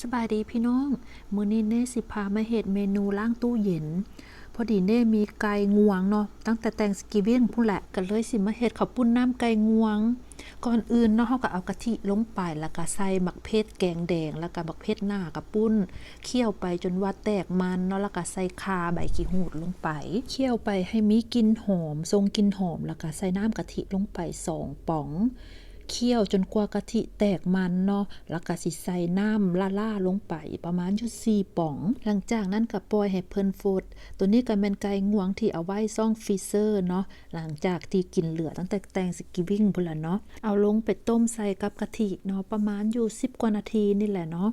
สบายดีพี่น้อง มื้อนี้เน่สิพามาเฮ็ดเมนูล้างตู้เย็น พอดีเน่มีไก่งวงเนาะ ตั้งแต่แต่งสกีเวียนพุ่นแหละก็เลยสิมาเฮ็ดข้าวปุ้นน้ำไก่งวง ก่อนอื่นเนาะเฮาก็เอากะทิลงไปแล้วก็ใส่หมักเพชรแกงแดง แล้วก็หมักเพชรหน้ากระปุ้น เคี่ยวไปจนว่าแตกมันเนาะแล้วก็ใส่คาใบขี้หูดลงไป เคี่ยวไปให้มีกลิ่นหอม ทรงกลิ่นหอม แล้วก็ใส่น้ำกะทิลงไปสองป๋อง เคี่ยวจนกว่ากะทิแตกมันเนาะแล้วก็สิใส่น้ำละล่าลงไปประมาณอยู่สี่ป่อง หลังจากนั้นก็ปล่อยให้เพิ่นฟดตัวนี้ก็เป็นไก่งวงที่เอาไว้ซ่องฟรีเซอร์เนาะหลังจากที่กินเหลือตั้งแต่แตงสกิวิ่งพุ่นละเนาะเอาลงไปต้มใส่กับกะทิเนาะประมาณอยู่สิบกว่านาทีนี่แหละเนาะ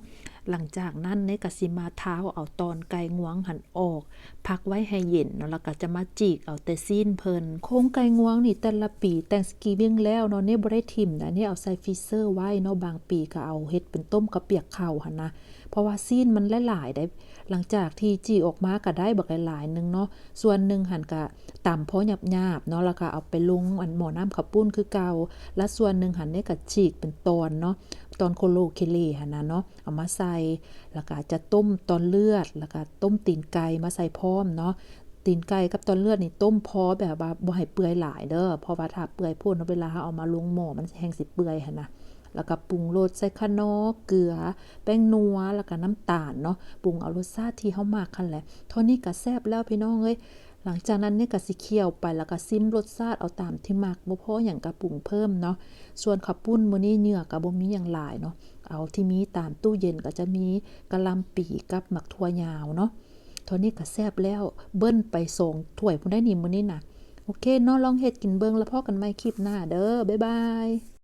หลังจากนั้นเนก็สิมาเท้าเอาตอนไก่งวงหันออก พักไว้ให้เย็นเนาะแล้วก็จะมาจีกเอาแต่ซีนเพิ่นโค้งไก่งวงนี่แต่ละปีแต่งสกีเบี้ยงแล้วเนาะเนี่ยบ่ได้ทิ่มนะเนี่ยเอาใส่ฟรีเซอร์ไว้เนาะบางปีก็เอาเฮ็ดเป็นต้มกระเปียกเข้าหันนะเพราะว่าซีนมันหลายๆได้ หลังจากที่จีออกมาก็ได้บักหลายๆนึงเนาะส่วนหนึ่งหันก็ต่ำพอหยาบๆเนาะแล้วก็เอาไปลงอันหมอน้ำข้าวปุ้นคือเกาและส่วนหนึ่งหันเนี่ยก็ฉีกเป็นตอนเนาะตอนโคโลเคเลหันนะเนาะเอามาใส่แล้วก็จะต้มตอนเลือด แล้วก็ต้มตีนไก่มาใส่พร้อมเนาะตีนไก่กับตอนเลือดนี่ต้มพอแบบว่าบ่ให้เปื่อยหลายเด้อเพราะว่าถ้าเปื่อยพ่นเนาเวลาเอามาลงหม้อมันแห้งสิเปื่อยหั่นนะแล้วก็ปรุงรสใส่ขนอเกลือ แป้งนัว แล้วก็น้ำตาลเนาะ ปรุงเอารสชาติที่เฮามักคั่นแหละเท่านี้ก็แซ่บแล้วพี่น้องเอ้ย หลังจากนั้นเนี่ยก็สิเคี่ยวไปแล้วก็ซิมรสชาติเอาตามที่มักบ่พอหยังก็ปรุงเพิ่มเนาะส่วนข้าวปุ้นมื้อนี้เนื้อก็บ่มีหยังหลายเนาะเอาที่มีตามตู้เย็นก็จะมีกะหล่ำปีกับหมักถั่วยาวเนาะเท่านี้ก็แซ่บแล้วเบิ้นไปส่งถ้วยพุ่นได้นี่มื้อนี้น่ะโอเคเนาะลองเฮ็ดกินเบิ่งแล้วพอกันใหม่คลิปหน้าเด้อบ๊ายบาย